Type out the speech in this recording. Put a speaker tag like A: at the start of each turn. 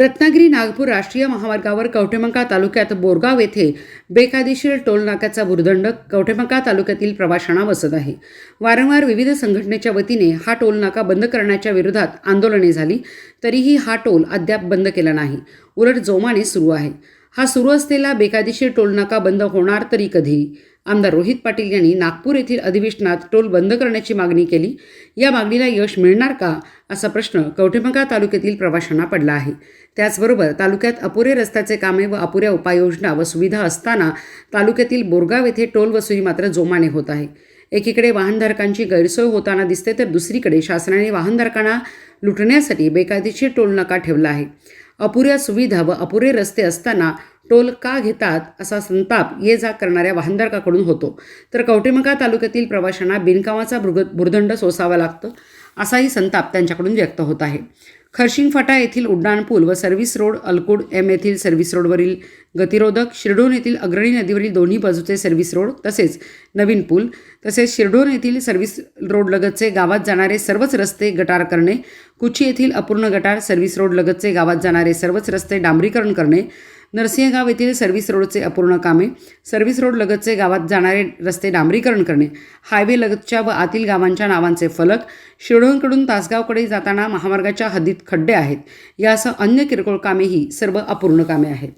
A: रत्नागिरी नागपूर राष्ट्रीय महामार्गावर कवठेमंका तालुक्यात बोरगाव येथे बेकायदेशीर टोल नाक्याचा भुर्दंड कवठेमंका तालुक्यातील प्रवाशांना बसत आहे. वारंवार विविध संघटनेच्या वतीने हा टोल नाका बंद करण्याच्या विरोधात आंदोलने झाली तरीही हा टोल अद्याप बंद केला नाही. उलट जोमाने सुरू आहे. हा सुरू असलेला बेकायदेशीर टोल नाका बंद होणार तरी कधी? आमदार रोहित पाटील यांनी नागपूर येथील अधिवेशनात टोल बंद करण्याची मागणी केली. या मागणीला यश मिळणार का? असा प्रश्न कवठेमंका तालुक्यातील प्रवाशांना पडला आहे. त्याचबरोबर तालुक्यात अपुरे रस्त्याचे कामे व अपुऱ्या उपाययोजना व सुविधा असताना तालुक्यातील बोरगाव येथे टोल वसुली मात्र जोमाने होत आहे. एकीकडे वाहनधारकांची गैरसोय होताना दिसते तर दुसरीकडे शासनाने वाहनधारकांना लुटण्यासाठी बेकायदेशीर टोल नका ठेवला आहे. अपुऱ्या सुविधा व अपुरे रस्ते असताना टोल का घेतात असा संताप ये जा करणाऱ्या वाहनधारकाकडून होतो. तर कवटेमका तालुक्यातील प्रवाशांना बिनकामाचा भृग भुर्दंड सोसावा लागतो असाही संताप त्यांच्याकडून व्यक्त होत आहे. खर्शिंग फाटा येथील उड्डाणपूल व सर्व्हिस रोड अलकुड एम येथील सर्व्हिस रोडवरील गतिरोधक शिरडोन येथील अग्रणी नदीवरील दोन्ही बाजूचे सर्व्हिस रोड तसेच नवीन पूल तसेच शिरडोन येथील सर्व्हिस रोडलगतचे गावात जाणारे सर्वच रस्ते गटार करणे कुची येथील अपूर्ण गटार सर्व्हिस रोडलगतचे गावात जाणारे सर्वच रस्ते डांबरीकरण करणे नरसिंहगाव येथील सर्व्हिस रोडचे अपूर्ण कामे सर्व्हिस रोड लगतचे गावात जाणारे रस्ते डांबरीकरण करणे हायवे लगतच्या व आतील गावांच्या नावांचे फलक शिरडोनकडून तासगावकडे जाताना महामार्गाच्या हद्दीत खड्डे आहेत. यासह अन्य किरकोळ कामेही सर्व अपूर्ण कामे आहेत.